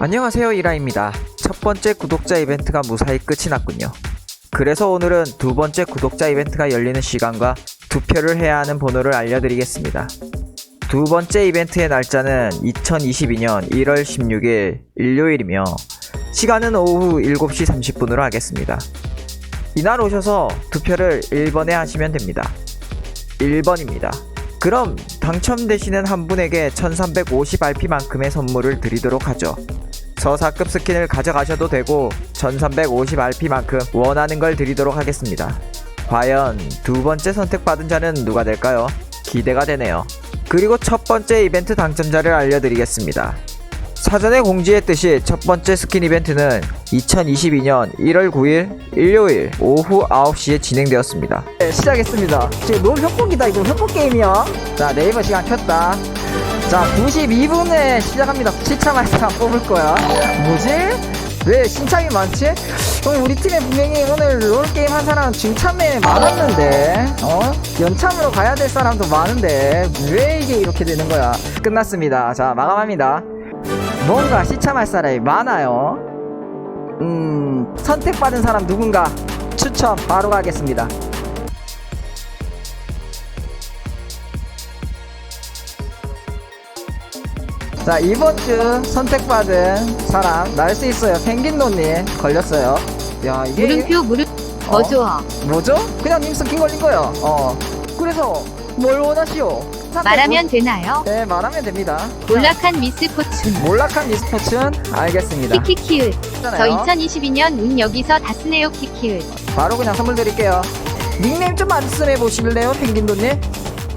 안녕하세요 이라입니다. 첫 번째 구독자 이벤트가 무사히 끝이 났군요. 그래서 오늘은 두 번째 구독자 이벤트가 열리는 시간과 투표를 해야 하는 번호를 알려드리겠습니다. 두 번째 이벤트의 날짜는 2022년 1월 16일 일요일이며 시간은 오후 7시 30분으로 하겠습니다. 이날 오셔서 투표를 1번에 하시면 됩니다. 1번입니다. 그럼 당첨되시는 한 분에게 1350RP만큼의 선물을 드리도록 하죠. 서사급 스킨을 가져가셔도 되고 1350RP만큼 원하는 걸 드리도록 하겠습니다. 과연 두 번째 선택받은 자는 누가 될까요? 기대가 되네요. 그리고 첫 번째 이벤트 당첨자를 알려드리겠습니다. 사전에 공지했듯이 첫 번째 스킨 이벤트는 2022년 1월 9일 일요일 오후 9시에 진행되었습니다. 네, 시작했습니다. 지금 롤 협곡이다 이거 협곡 게임이야. 자 네이버 시간 켰다. 자 92분에 시작합니다. 시참할 사람 뽑을 거야. 뭐지? 왜 신참이 많지? 오늘 우리 팀에 분명히 오늘 롤 게임 한 사람 중참에 많았는데, 어? 연참으로 가야 될 사람도 많은데 왜 이게 이렇게 되는 거야? 끝났습니다. 자 마감합니다. 뭔가 시참할 사람이 많아요. 음 선택받은 사람 누군가 추첨 바로 가겠습니다. 자 이번 주 선택받은 사람 날 수 있어요. 펭귄노님 걸렸어요. 야 이게 물음표 물음 어? 더 좋아 뭐죠? 그냥 님 스킨 걸린 거예요. 어. 그래서 뭘 원하시오? 말하면 되나요? 네 말하면 됩니다. 몰락한 미스 포춘. 몰락한 e스포츠는 알겠습니다. 키키키을 저 있잖아요. 2022년 운 여기서 다 쓰네요 키키을 바로 그냥 선물 드릴게요. 닉네임 좀 말씀해 보실래요 펭귄노님?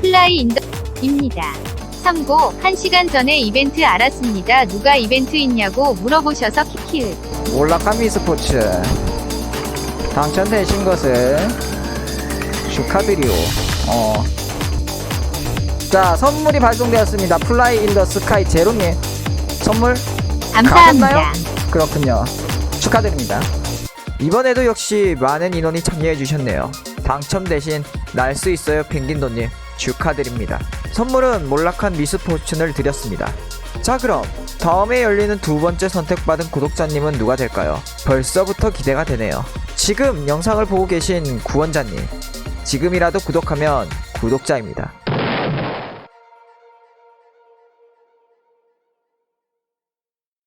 플라이 인더입니다 참고 1시간 전에 이벤트 알았습니다. 누가 이벤트 있냐고 물어보셔서 키키을 몰락한 e스포츠. 당첨되신 것을 축하드리오. 어. 자 선물이 발송되었습니다. 플라이 인 더 스카이 제로님. 선물 감사합니다. 가셨나요? 그렇군요. 축하드립니다. 이번에도 역시 많은 인원이 참여해 주셨네요. 당첨되신 날 수 있어요 펭귄도님 축하드립니다. 선물은 몰락한 미스포춘을 드렸습니다. 자 그럼 다음에 열리는 두 번째 선택받은 구독자님은 누가 될까요? 벌써부터 기대가 되네요. 지금 영상을 보고 계신 구원자님 지금이라도 구독하면 구독자입니다.